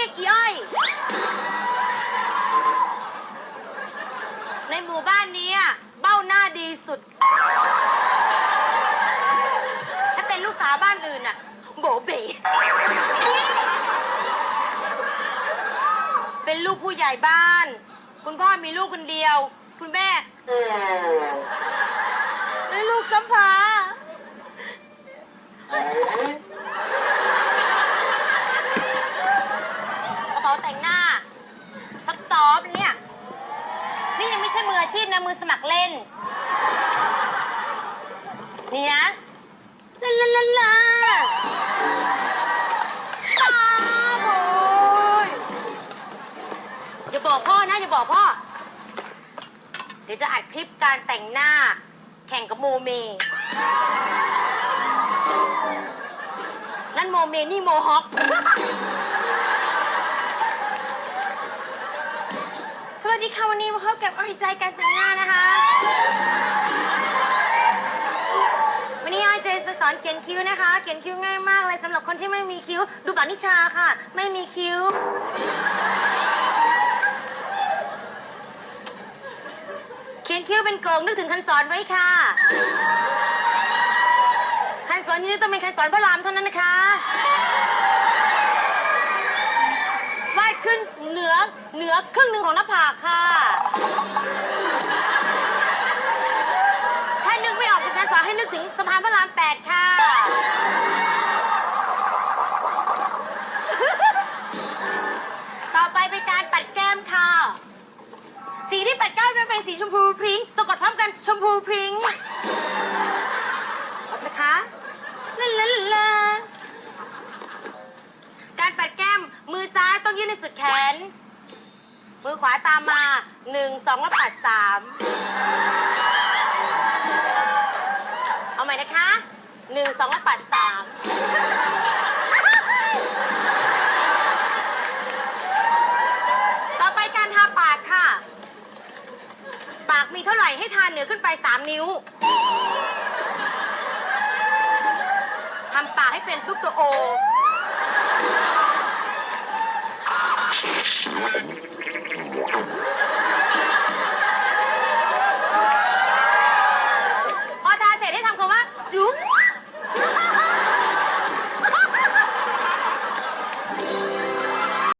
รียกอีอ้ยในหมู่บ้านนี้อะเบ้าหน้าดีสุด ถ้าเป็นลูกสาวบ้านอื่นอะโบเบ๋เป็นลูกผู้ใหญ่บ้าน คุณพ่อมีลูกคนเดียว คุณแม่เป็นลูกกำพร้ากระเป๋าแต่งหน้า ซับซ้อนเนี่ย นี่ยังไม่ ใช่มืออาชีพนะมือสมัครเล่น นี่นะลาลาลาลาตาโอยอย่าบอกพ่อนะอย่าบอกพ่อ เดี๋ยวจะอัดคลิปการแต่งหน้า แข่งกับโมเม นั่นโมเมนี่โมฮอค สวัสดีค่ะ วันนี้มาพบ กับอริใจการแต่งหน้านะคะ วันนี้อริใจจะสอนเขียนคิ้วนะคะ เขียนคิ้วง่ายมากเลยสำหรับคนที่ไม่มีคิ้ว ดูปากนิชาค่ะ ไม่มีคิ้ว เขียนคิ้วเป็นโกงนึกถึงคันสอนไว้ค่ะ คันสอนที่นี่ต้องเป็นคันสอนพระรามเท่านั้นนะคะ วาด ขึ้นเหนือเหนือครึ่งหนึ่งของหน้าผากค่ะ ถ้านึกไม่ออกเป็นการสอนให้นึกถึงสะพานพระรามแปดค่ะ ต่อไปเป็นการปัดแก้มค่ะ สีที่ปัดแก้มเป็นสีชมพูพริ้งสะกดพร้อมกันชมพูพริ้งเอานะคะลาลาลาลา การปัดแก้ม มือซ้าย ต้องยื่นในสุดแขน มือขวาตามมาหนึ่งสองแล้วปัดสามเอาใหม่นะคะหนึ่งสองแล้วปัดสามต่อไปการทาปากค่ะ ปากมีเท่าไหร่ให้ทาเหนือขึ้นไปสามนิ้วทำปากให้เป็นรูปตัวโอ 그소 리, 시노의이 름?